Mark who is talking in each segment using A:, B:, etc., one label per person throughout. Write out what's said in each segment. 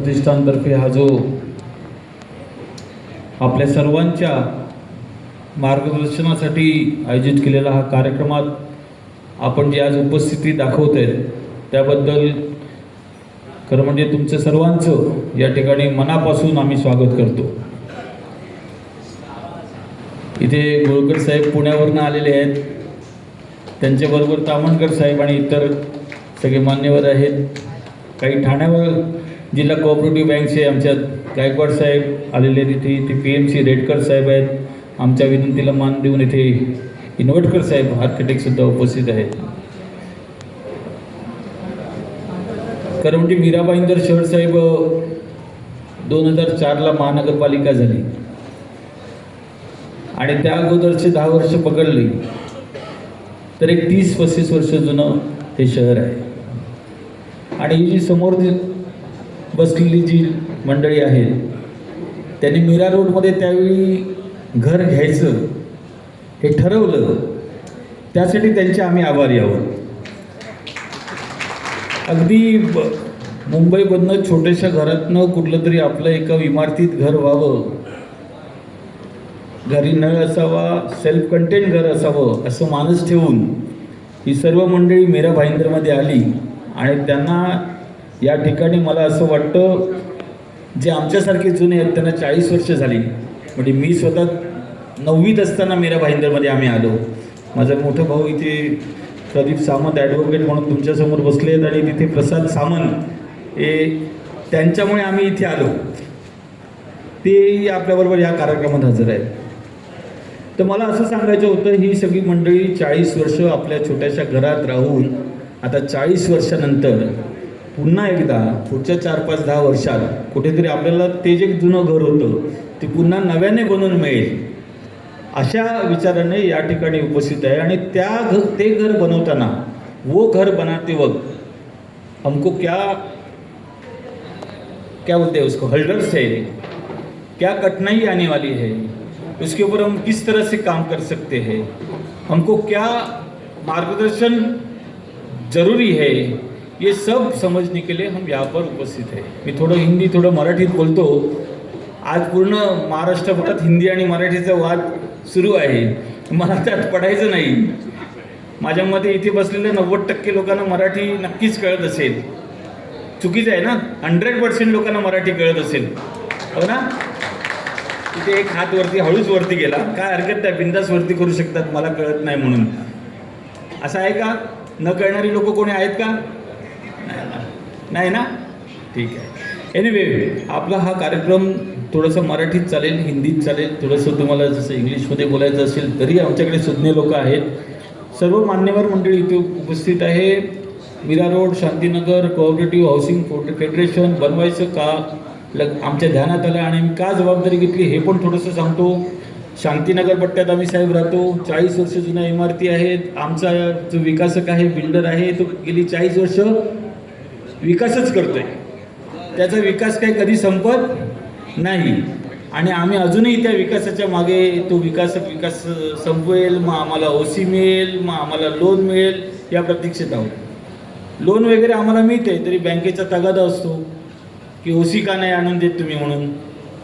A: प्रतिष्ठानतर्फे हा जो आपल्या सर्वांच्या मार्गदर्शनासाठी आयोजित केलेला हा कार्यक्रमात आपण जी आज उपस्थिती दाखवत आहे त्याबद्दल खरं म्हणजे तुमचं सर्वांचं या ठिकाणी मनापासून आम्ही स्वागत करतो. इथे गोळकर साहेब पुण्यावरनं आलेले आहेत. त्यांच्याबरोबर तामणकर साहेब आणि इतर सगळे मान्यवर आहेत. काही ठाण्यावर जिल्हा कोऑपरेटिव्ह बँकचे आमच्या गायकवाड साहेब आलेले आहेत इथे. पी एम सी रेडकर साहेब आहेत. आमच्या विनंतीला मान देऊन इथे इन्व्हर्टकर साहेब आर्किटेक्टसुद्धा उपस्थित आहेत. खरं म्हणजे मीराबाईंदर शहर साहेब दोन हजार चारला महानगरपालिका झाली. आणि त्या अगोदरचे दहा वर्ष पकडली. तर एक तीस पस्तीस वर्ष जुनं हे शहर आहे. आणि ही जी समोर बसलेली जी मंडळी आहेत त्यांनी मीरा रोडमध्ये त्यावेळी घर घ्यायचं हे ठरवलं. त्यासाठी त्यांचे आम्ही आभारी आहोत. अगदी ब मुंबईमधनं छोट्याशा घरातनं कुठलं तरी आपलं एका इमारतीत घर व्हावं. घरी नळ असावा सेल्फ कंटेन घर असावं असं मानस ठेवून ही सर्व मंडळी मीरा भाईंदरमध्ये आली आणि त्यांना या ठिकाणी मला असं वाटतं जे आमच्यासारखे जुने आहेत त्यांना चाळीस वर्ष झाली. म्हणजे मी स्वतः नववीत असताना मीरा भाईंदरमध्ये आम्ही आलो. माझा मोठा भाऊ इथे प्रदीप सामंत ॲडव्होकेट म्हणून तुमच्यासमोर बसले आहेत आणि तिथे प्रसाद सामंत हे त्यांच्यामुळे आम्ही इथे आलो. तेही आपल्याबरोबर या कार्यक्रमात हजर आहेत. तर मला असं सांगायचं होतं ही सगळी मंडळी चाळीस वर्ष आपल्या छोट्याशा घरात राहून आता चाळीस वर्षानंतर पुन्हा एकदा पुढच्या चार पाच दहा वर्षात कुठेतरी आपल्याला ते जे जुनं घर होतं ते पुन्हा नव्याने बनवून मिळेल. अशा विचाराने या ठिकाणी उपस्थित आहे आणि त्या घर ते घर बनवताना वो घर बनाते वक्त हमको क्या क्या बोलते हैं उसको हल्डर्स है क्या कठिनाई आने वाली है उसके ऊपर हम किस तरह से काम कर सकते हैं हमको क्या मार्गदर्शन जरूरी है ये सब समझने के लिए हम यहाँ पर उपस्थित है। मी थोडं हिंदी थोडं मराठीत बोलतो। आज पूर्ण महाराष्ट्रभरात हिंदी आणि मराठीचा वाद सुरू आहे. मला त्यात पडायचं नाही. माझ्या मते इथे बसलेल्या नव्वद टक्के लोकांना मराठी नक्कीच कळत असेल. चुकीचं आहे ना? हंड्रेड पर्सेंट लोकांना मराठी कळत असेल. हो ना? तिथे एक हात वरती हळूच वरती गेला. काय हरकत नाही बिंदास वरती करू शकतात मला कळत नाही म्हणून. असं आहे का? न कळणारी लोक कोणी आहेत का? नाही ना? ठीक आहे. एनिवे आपला हा कार्यक्रम थोडंसं मराठीत चालेल हिंदीत चालेल थोडंसं तुम्हाला जसं इंग्लिशमध्ये बोलायचं असेल तरी आमच्याकडे सुज्ञ लोक आहेत. सर्व मान्यवर मंडळी इथे उपस्थित आहे. Meera road Shantinagar cooperative housing federation बनवायचं का? लग आमच्या ध्यानात आलं आणि आम्ही का जबाबदारी घेतली हे पण थोडंसं सांगतो. शांतीनगर पट्ट्यात आम्ही साहेब राहतो. चाळीस वर्ष जुन्या इमारती आहेत. आमचा जो विकासक आहे बिल्डर आहे तो गेली चाळीस वर्ष विकासच करतोय. त्याचा विकास काही कधी संपत नाही. आणि आम्ही अजूनही त्या विकासाच्या मागे तो विकास विकास संपवेल मग आम्हाला ओसी मिळेल मग आम्हाला लोन मिळेल या प्रतीक्षेत आहोत. लोन वगैरे आम्हाला मिळते तरी बँकेचा तगादा असतो की ओसी का नाही आणून देत तुम्ही म्हणून.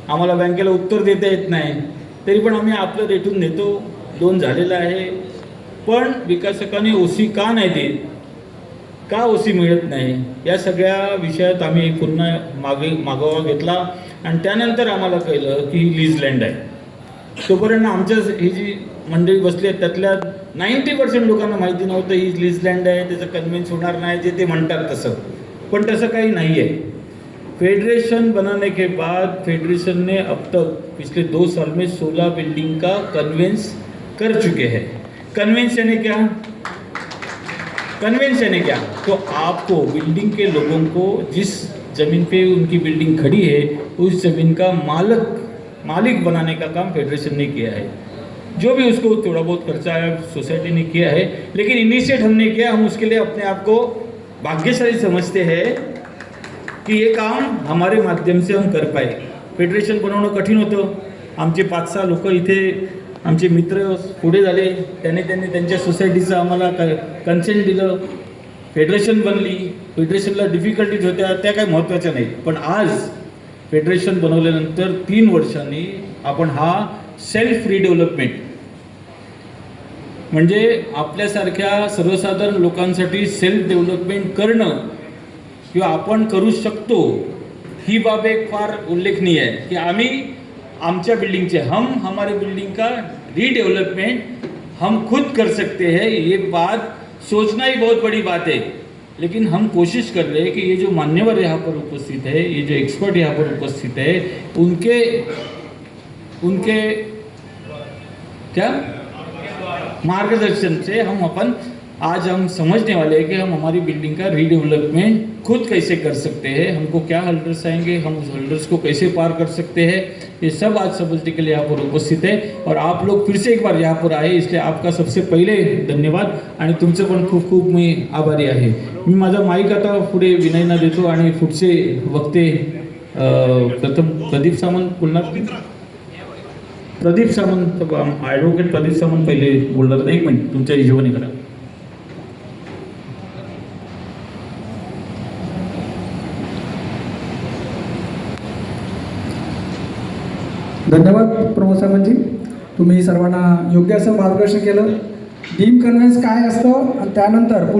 A: आम्हाला बँकेला उत्तर देता येत नाही. तरी पण आम्ही आपलं रेटून देतो लोन झालेलं आहे. पण विकासकाने ओसी का नाही देत? का ओसी मिळत नाही? या सगळ्या विषयात आम्ही पुन्हा मागे मागोवा घेतला. आणि त्यानंतर आम्हाला कळलं की ही लीज लँड आहे. तोपर्यंत आमच्या ही जी मंडळी बसली आहेत त्यातल्या नाईंटी पर्सेंट लोकांना माहिती नव्हतं ही लीज लँड आहे त्याचं कन्व्हिन्स होणार नाही जे ते म्हणतात तसं. पण तसं काही नाही आहे फेडरेशन बनाने के बाद फेडरेशन ने अब तक पिछले दो साल में 16 बिल्डिंग का कन्वेंस कर चुके हैं. कन्वेंस यानी क्या? कन्वेंस है क्या? तो आपको बिल्डिंग के लोगों को जिस ज़मीन पे उनकी बिल्डिंग खड़ी है, उस ज़मीन का मालक, मालिक बनाने का काम फेडरेशन ने किया है। जो भी उसको थोड़ा बहुत खर्चा सोसाइटी ने किया है, लेकिन इनिशिएट हमने किया, हम उसके लिए अपने आप को भाग्यशाली समझते हैं की हे काम हमारे माध्यम से हम कर पाए। फेडरेशन बनाना बनवणं कठीण होतं आमचे पाच सहा लोक इथे आमचे मित्र पुढे झाले. त्याने त्यांनी त्यांच्या सोसायटीचं आम्हाला क कन्सेंट दिलं. फेडरेशन बनली. फेडरेशनला डिफिकल्टीज होत्या. त्या काही महत्त्वाच्या नाही पण आज फेडरेशन बनवल्यानंतर तीन वर्षांनी आपण हा सेल्फ रिडेव्हलपमेंट म्हणजे आपल्यासारख्या सर्वसाधारण लोकांसाठी सेल्फ डेव्हलपमेंट करणं किंवा आपण करू शकतो ही बाब एक फार उल्लेखनीय आहे. की आम्ही आमच्या बिल्डिंगचे हम, हमारे बिल्डिंग का रीडेवलपमेंट हम खुद कर सकते हैं, ये बात सोचना ही बहुत बड़ी बात है। लेकिन हम कोशिश कर रहे हैं कि ये जो मान्यवर यहाँ पर उपस्थित है, ये जो एक्सपर्ट यहाँ पर उपस्थित है, उनके उनके क्या? मार्गदर्शन से हम अपन आज हम समझने वाले हैं कि हम हमारी बिल्डिंग का रीडेवलपमेंट खुद कैसे कर सकते हैं हमको क्या हल्डर्स आएंगे हम उस हल्डर्स को कैसे पार कर सकते हैं ये सब आज समझने के लिए यहाँ पर उपस्थित है। और आप लोग फिर से एक बार यहाँ पर आए इसलिए आपका सबसे पहिले धन्यवाद। आणि तुमचं पण खूप खूप मी आभारी आहे। मी माझा माईक आता पुढे विनयना देतो आणि पुढचे वक्ते प्रथम प्रदीप सामंत बोलणार. प्रदीप सामंत ॲडव्होकेट प्रदीप सामंत पहिले बोलणार. एक मिनिट तुमच्या हिशोबाने करा.
B: धन्यवाद प्रमोद साहेबांजी तुम्ही सर्वांना योग्य असं मार्गदर्शन केलं. डीम कन्व्हेन्स काय असतं? आणि त्यानंतर